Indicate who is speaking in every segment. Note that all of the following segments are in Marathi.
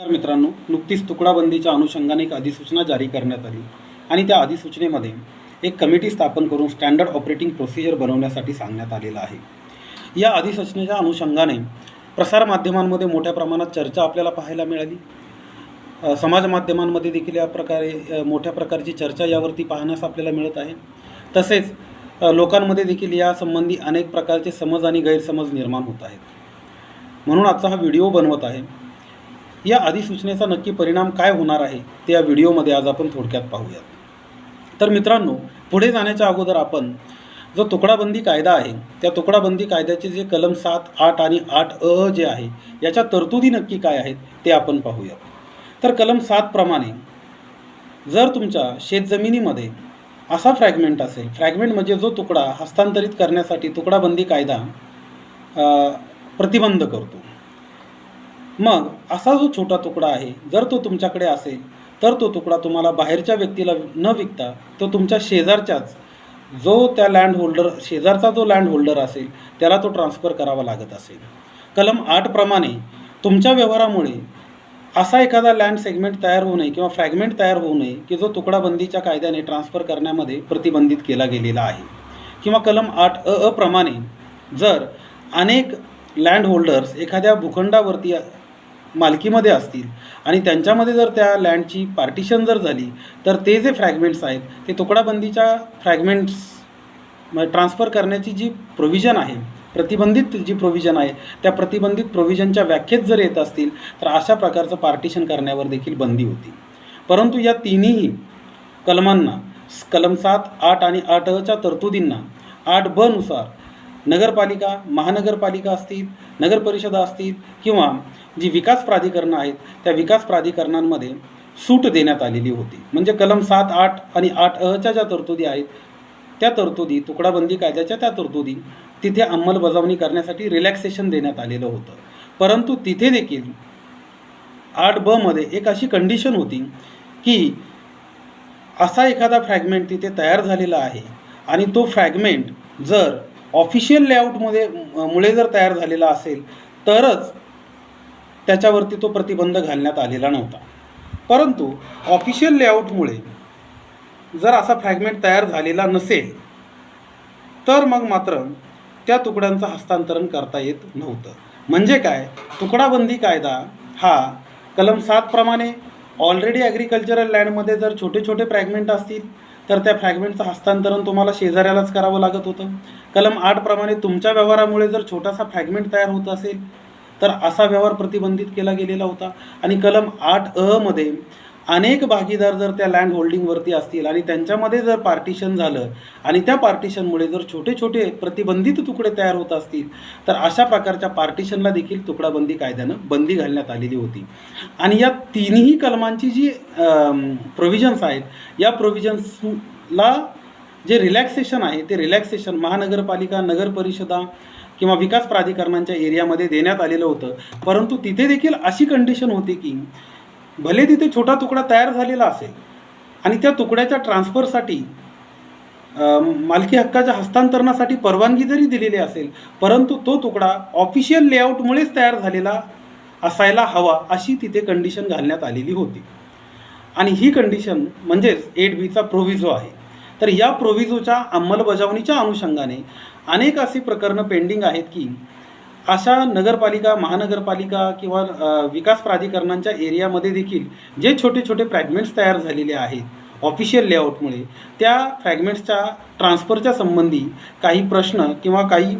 Speaker 1: नमस्कार मित्रांनो नुकतीच तुकडाबंदीच्या अनुषंगाने एक अधिसूचना जारी करण्यात आली आणि त्या अधिसूचनेमध्ये एक कमिटी स्थापन करून स्टँडर्ड ऑपरेटिंग प्रोसिजर बनवण्यासाठी सांगण्यात आलेलं आहे. या अधिसूचनेच्या अनुषंगाने प्रसारमाध्यमांमध्ये मोठ्या प्रमाणात चर्चा आपल्याला पाहायला मिळाली. समाज माध्यमांमध्ये देखील या प्रकारे मोठ्या प्रकारची चर्चा यावरती पाहण्यास आपल्याला मिळत आहे. तसेच लोकांमध्ये देखील यासंबंधी अनेक प्रकारचे समज आणि गैरसमज निर्माण होत आहेत. म्हणून आजचा हा व्हिडिओ बनवत आहे. या अधिसूचनेचा नक्की परिणाम काय होणार आहे ते या व्हिडिओमध्ये आज आपण थोडक्यात पाहूयात. तर मित्रांनो पुढे जाण्याच्या अगोदर आपण जो तुकडाबंदी कायदा आहे त्या तुकडाबंदी कायद्याचे जे कलम सात आठ आणि आठ अ जे आहे याच्या तरतुदी नक्की काय आहेत ते आपण पाहूयात. तर कलम सातप्रमाणे जर तुमच्या शेतजमिनीमध्ये असा फ्रॅगमेंट असेल फ्रॅगमेंट म्हणजे जो तुकडा हस्तांतरित करण्यासाठी तुकडाबंदी कायदा प्रतिबंध करतो. मग असा जो छोटा तुकडा आहे जर तो तुमच्याकडे असेल तर तो तुकडा तुम्हाला बाहेरच्या व्यक्तीला न विकता तो तुमच्या शेजारच्याच जो त्या लँड होल्डर शेजारचा जो लँड होल्डर असेल त्याला तो ट्रान्सफर करावा लागत असेल. कलम आठप्रमाणे तुमच्या व्यवहारामुळे असा एखादा लँड सेगमेंट तयार होऊ नये किंवा फ्रॅगमेंट तयार होऊ नये की जो तुकडाबंदीच्या कायद्याने ट्रान्सफर करण्यामध्ये प्रतिबंधित केला गेलेला आहे. किंवा कलम आठ अ अप्रमाणे प्रमाणे जर अनेक लँड होल्डर्स एखाद्या भूखंडावरती मालकीमध्ये असतील. आणि त्यांच्यामध्ये जर त्या लँडची पार्टिशन जर झाली तर ते जे फ्रॅगमेंट्स आहेत ते तुकडाबंदीच्या फ्रॅगमेंट्स ट्रान्सफर करण्याची जी प्रोव्हिजन आहे प्रतिबंधित जी प्रोव्हिजन आहे त्या प्रतिबंधित प्रोव्हिजनच्या व्याख्येत जर येत असतील तर अशा प्रकारचं पार्टिशन करण्यावर देखील बंदी होती. परंतु या तिन्ही कलमांना कलम सात आठ आणि आठच्या तरतुदींना आठ ब नुसार नगरपालिका महानगरपालिका असतील नगरपरिषदा असतील किंवा जी विकास प्राधिकरणं आहेत त्या विकास प्राधिकरणांमध्ये सूट देण्यात आलेली होती. म्हणजे कलम सात आठ आणि आठ अच्या ज्या तरतुदी आहेत त्या तरतुदी तुकडाबंदी कायद्याच्या त्या तरतुदी तिथे अंमलबजावणी करण्यासाठी रिलॅक्सेशन देण्यात आलेलं होतं. परंतु तिथे देखील आठ ब मध्ये एक अशी कंडिशन होती की असा एखादा फ्रॅगमेंट तिथे तयार झालेला आहे आणि तो फ्रॅगमेंट जर ऑफिशियल लेआउटमध्ये मुळे जर तयार झालेला असेल तरच त्याच्यावरती तो प्रतिबंध घालण्यात आलेला नव्हता. परंतु ऑफिशियल लेआउटमुळे जर असा फ्रॅगमेंट तयार झालेला नसेल तर मग मात्र त्या तुकड्यांचं हस्तांतरण करता येत नव्हतं. म्हणजे काय? तुकडाबंदी कायदा हा कलम सातप्रमाणे ऑलरेडी ॲग्रिकल्चरल लँडमध्ये जर छोटे छोटे फ्रॅगमेंट असतील तर त्या फ्रॅगमेंटचं हस्तांतरण तुम्हाला शेजाऱ्यालाच करावं लागत होतं. कलम आठप्रमाणे तुमच्या व्यवहारामुळे जर छोटासा फ्रॅगमेंट तयार होत असेल तर असा व्यवहार प्रतिबंधित केला गेलेला होता. आणि कलम आठ अ मध्ये अनेक भागीदार जर त्या लँड होल्डिंगवरती असतील आणि त्यांच्यामध्ये जर पार्टिशन झालं आणि त्या पार्टिशनमुळे जर छोटे छोटे प्रतिबंधित तुकडे तयार होत असतील तर अशा प्रकारच्या पार्टिशनला देखील तुकडाबंदी कायद्यानं बंदी घालण्यात आलेली होती. आणि या तिन्ही कलमांची जी प्रोव्हिजन्स आहेत या प्रोव्हिजन्सला जे रिलॅक्सेशन आहे ते रिलॅक्सेशन महानगरपालिका नगरपरिषदा किंवा विकास प्राधिकरणांच्या एरियामध्ये देण्यात आलेलं होतं. परंतु तिथे देखील अशी कंडिशन होती की भले तिथे छोटा तुकडा तयार झालेला असेल आणि त्या तुकड्याच्या ट्रान्सफरसाठी मालकी हक्काच्या हस्तांतरणासाठी परवानगी जरी दिलेली असेल परंतु तो तुकडा ऑफिशियल लेआउटमुळेच तयार झालेला असायला हवा अशी तिथे कंडिशन घालण्यात आलेली होती. आणि ही कंडिशन म्हणजेच एट बीचा प्रोव्हिजो आहे. तर या प्रोव्हिजोच्या अंमलबजावणीच्या अनुषंगाने अनेक अशी प्रकरणं पेंडिंग आहेत की अशा नगरपालिका महानगरपालिका किंवा विकास प्राधिकरणांच्या एरियामध्ये देखील जे छोटे छोटे फ्रॅगमेंट्स तयार झालेले आहेत ऑफिशियल लेआउटमुळे त्या फ्रॅगमेंट्सच्या ट्रान्सफरच्या संबंधी काही प्रश्न किंवा काही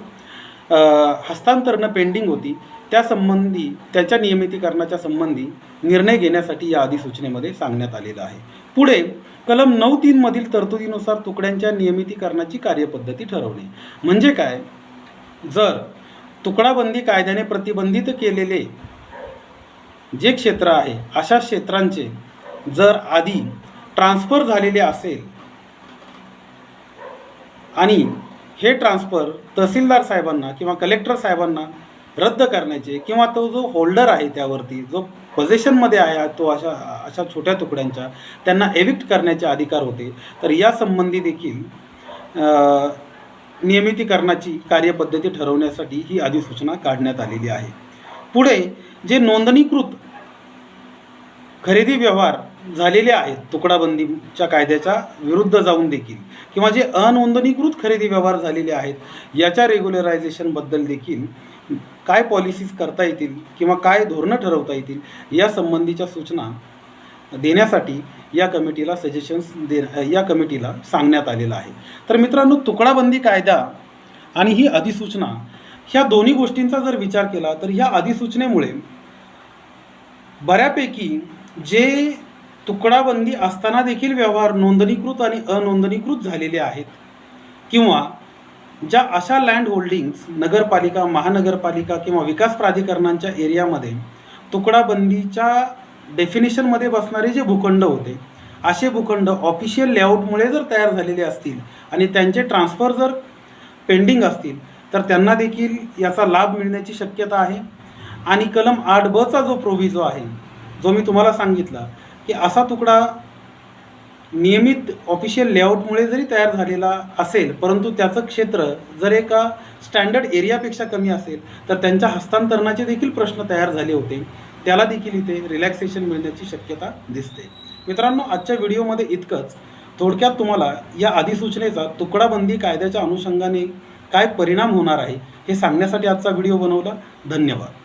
Speaker 1: हस्तांतरणं पेंडिंग होती त्या संबंधी त्याच्या नियमितीकरणाच्या संबंधी निर्णय घेण्यासाठी या अधिसूचनेमध्ये सांगण्यात आलेलं आहे. पुढे कलम नऊ तीनमधील तरतुदीनुसार तुकड्यांच्या नियमितीकरणाची कार्यपद्धती ठरवणे. म्हणजे काय? जर तुकडाबंदी कायद्याने प्रतिबंधित केलेले जे क्षेत्र आहे अशा क्षेत्रांचे जर आधी ट्रान्सफर झालेले असेल आणि हे ट्रान्सफर तहसीलदार साहेबांना किंवा कलेक्टर साहेबांना रद्द करण्याचे किंवा तो जो होल्डर आहे त्यावरती जो पोझिशनमध्ये आहे तो अशा अशा छोट्या तुकड्यांच्या त्यांना एविक्ट करण्याचे अधिकार होते. तर या संबंधी देखील नियमितीकरणाची कार्यपद्धती ठरवण्यासाठी ही अधिसूचना काढण्यात आलेली आहे. पुढे जे नोंदणीकृत खरेदी व्यवहार झालेले आहेत तुकडाबंदीच्या कायद्याच्या विरुद्ध जाऊन देखील किंवा जे अनोंदणीकृत खरेदी व्यवहार झालेले आहेत याच्या रेग्युलरायझेशनबद्दल देखील काय पॉलिसीज करता येतील किंवा काय धोरणं ठरवता येतील या संबंधीच्या सूचना देण्यासाठी या कमिटीला सजेशन्स दे या कमिटीला सांगण्यात आलेलं आहे. तर मित्रांनो तुकडाबंदी कायदा आणि ही अधिसूचना ह्या दोन्ही गोष्टींचा जर विचार केला तर ह्या अधिसूचनेमुळे बऱ्यापैकी जे तुकडाबंदी असताना देखील व्यवहार नोंदणीकृत आणि अनोंदणीकृत झालेले आहेत किंवा ज्या अशा लँड होल्डिंग्स नगरपालिका महानगरपालिका किंवा विकास प्राधिकरणांच्या एरियामध्ये तुकडाबंदीच्या डेफिनेशनमध्ये बसणारे जे भूखंड होते असे भूखंड ऑफिशियल लेआउटमुळे जर तयार झालेले असतील आणि त्यांचे ट्रान्सफर जर पेंडिंग असतील तर त्यांना देखील याचा लाभ मिळण्याची शक्यता आहे. आणि कलम आठ बचा जो प्रोव्हिजो आहे जो मी तुम्हाला सांगितला की असा तुकडा नियमित ऑफिशियल लेआउटमुळे जरी तयार झालेला असेल परंतु त्याचं क्षेत्र जर एका स्टँडर्ड एरियापेक्षा कमी असेल तर त्यांच्या हस्तांतरणाचे देखील प्रश्न तयार झाले होते. त्याला देखील इथे रिलॅक्सेशन मिळण्याची शक्यता दिसते. मित्रांनो आजच्या व्हिडिओमध्ये इतकंच. थोडक्यात तुम्हाला या अधिसूचनेचा तुकडाबंदी कायद्याच्या अनुषंगाने काय परिणाम होणार आहे हे सांगण्यासाठी आजचा व्हिडिओ बनवला. धन्यवाद.